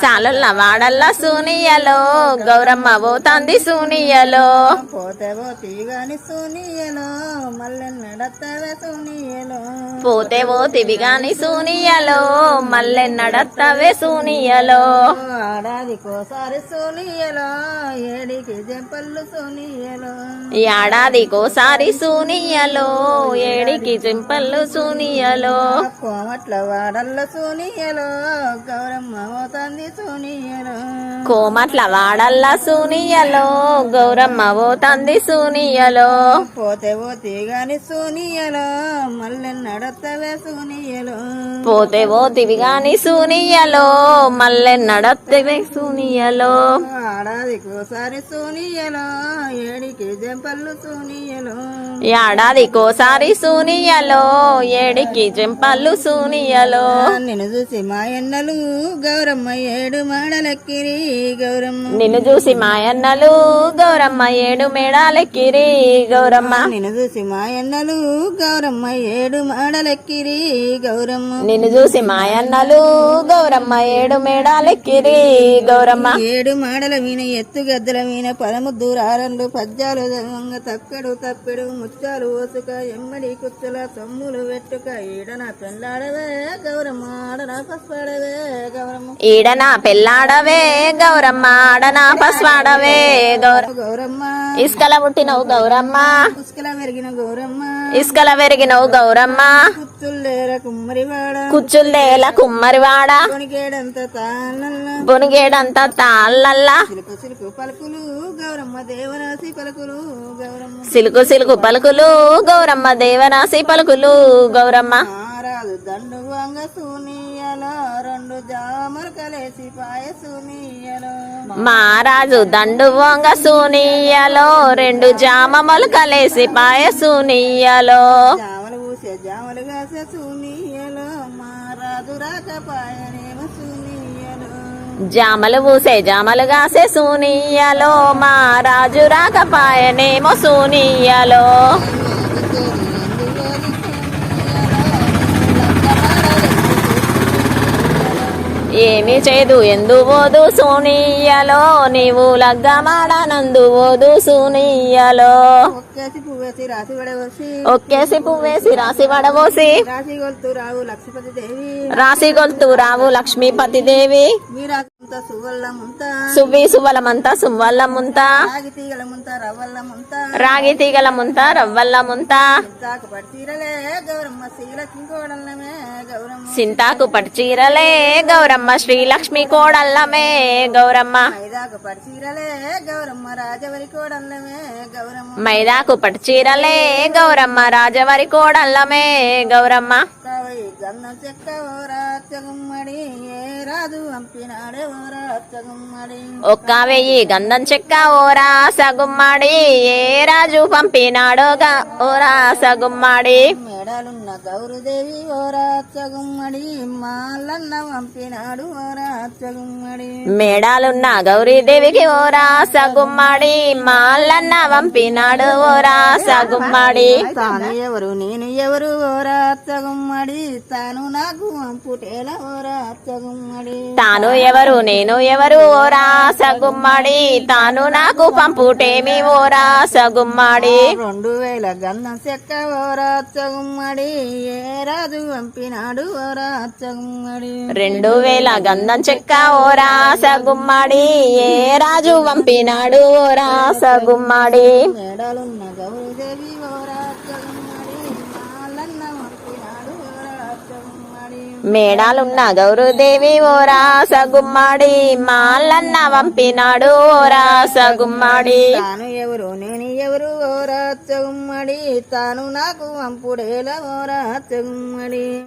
సాలల్ల వాడల్ల సూనియలో గౌరమ్మ పోతాంది సూనియలో పోతే పోతీ గాని సూనియలో మళ్ళీ నడతవే సూనియలో పోతే పోతివి గాని సూనియలో మల్లె నడత్తవే సూనియలో ఆడాదికోసారి సూనియలో ఏడికి జంపల్లు సూనియలో ఏడాదికోసారి సూనియలో ఏడికి సూనియలో కోమట్ల వాడల్ల సూనియలో గౌరమ్మ ఓ తంది సూనియలో. కోమట్ల వాడల్ల సూనియలో గౌరమ్మ పోతాంది సూనియలో పోతే పోతే గాని సూనియలో మళ్ళీ నడతవే సూనియలో. పోతే పోతివి గాని సూనియలో మల్లె నడత్తవే సూనియలో. ఆడాదికోసారి సూనియలో ఏడికి జంపల్లు సూనియలో. ఏడాదికోసారి సూనియలో ఏడికి చెంపల్లు సూనియలో. నిన్ను చూసి మా ఎన్నలు గౌరమ్మ ఏడు మాడలెక్కిరి గౌరమ్మ. నిన్ను చూసి మాయన్నలు గౌరమ్మ ఏడు మేడాలెక్కిరి గౌరమ్మ. నిన్ను చూసి మా ఎన్నలు గౌరమ్మ ఏడు మాడలెక్కిరి గౌరమ్మ. నిన్ను చూసి మాయన్నలు గౌరమ్మ ఏడు మేడాలెక్కిరి గౌరమ్మ. ఏడు మాడల మీన ఎత్తు గద్దల మీన పదము దూరారండు పద్యాలు తప్పెడు తప్పెడు ముత్యాలు ఓసుక ఎమ్మడి కుచ్చుల సొమ్ములు వెట్టుక ఈడన పెళ్ళాడవే గౌరమ్మ ఆడన పసుపాడవే గౌరమ్మ. ఈడన పెళ్ళాడవే గౌరమ్మ ఆడన పస్వాడవే గౌర గౌరమ్మ. ఇసుకల పుట్టినవు గౌరమ్మ. పుష్కల పెరిగిన గౌరమ్మ. ఇసుకల పెరిగినవు గౌరమ్మ. కుచ్చుల్లేర కుమ్మరివాడ. కుచ్చుల్లేల కుమ్మరివాడ. కొనికేడంత తాళ్ళ బొనిగేడంత తాళ్ళల్లా. సిలుకు సిలుకు పలుకులు గౌరమ్మ దేవరాశి పలుకులు గౌరమ్మ. సిలుకు సిలుకు పలుకులు గౌరమ్మ దేవరాశి పలుకులు గౌరమ్మ. మారాదు దండు వంగ సూనియలో రెండు జామలు కలిసి పాయ సూనియలో. మహారాజు దండు వంగ సూనియలో రెండు జామ మొలకలేసి పాయ సూనియలో. జామలు పూసే జామలు కాసే సూనియలో మారాదు రాక పాయనేమో జామలు పూసే జామలు కాసే సూనియలో మహారాజు రాకపాయనేమో సూనియలో ఏమి చేదు? ఎందు పోదు సూనియలో? నీవు లగ్గమాడనందు పోదు సూనియలో? ఒక్కేసి పువ్వేసి రాసి పడవసి ఒక్కేసి పువ్వేసి రాసి వడబోసి రాసి గొలుతూ రావు లక్ష్మీపతి దేవి. రాసి గొల్తు రావు లక్ష్మీపతి దేవి. మీరాకంత సువల్ల ముంత సువ్వి సువ్వలమంతా రాగి తీగల ముంత రవ్వల్ల ముంత రాగి తీగల ముంత రవ్వల్ల ముంత తాకు పడితీరలే గౌరమ్మ. శ్రీలక్ష్మి కోడల్లమే గౌరమ్మ. సింతాకు గౌరమ్మ శ్రీలక్ష్మి కోడల్లమే గౌరమ్మ. ఐదాకు పడితీరలే గౌరమ్మ రాజవరి కోడల్లమే గౌరమ్మ. మైదాకు పట్టుచీరలే గౌరమ్మ రాజవరి కోడల్లమే గౌరమ్మ. గంధం చెక్క ఏ రాజు పంపినాడే ఒక్క వెయ్యి గంధం చెక్క ఓరా సగుమ్మడి ఏ రాజు పంపినాడో గా- ఓరా మేడాలున్న గౌరుదేవి ఓరాచగుమ్మడి మాలన్న పంపినాడు ఓరాచగుమ్మడి మేడాలున్న గౌరీదేవికి ఓరా సగుమ్మడి మాల్లన్న పంపినాడు ఓరా సగుమ్మడి తాను ఎవరు నేను ఎవరు ఓరాచగుమ్మడి తాను నాకు పంపుటేల ఓరాచగుమ్మడి తాను ఎవరు నేను ఎవరు ఓరా సగుమ్మడి తాను నాకు పంపుటేమి ఓరా సగుమ్మడి రెండు వేల గంధం చెక్క ఓరాచగుమ్మడి ఏ రాజు పంపినాడు ఓరాచగుమ్మడి రెండు వేల గంధం చెక్క ఓరా సగుమ్మడి ఏ రాజు పంపినాడు ఓరా సగుమ్మడి మేడాలున్న గౌరీదేవి మాలన్న పంపినాడు మేడాలున్న గౌరుదేవి ఓరా సగుమ్మడి మాల్లన్న పంపినాడు ఓరా సగుమ్మడి తాను ఎవరు నేను ఎవరు? ఓరా ఓరాచగుమ్మడి తాను నాకు అంపుడేల ఓరా ఓరాచగుమ్మడి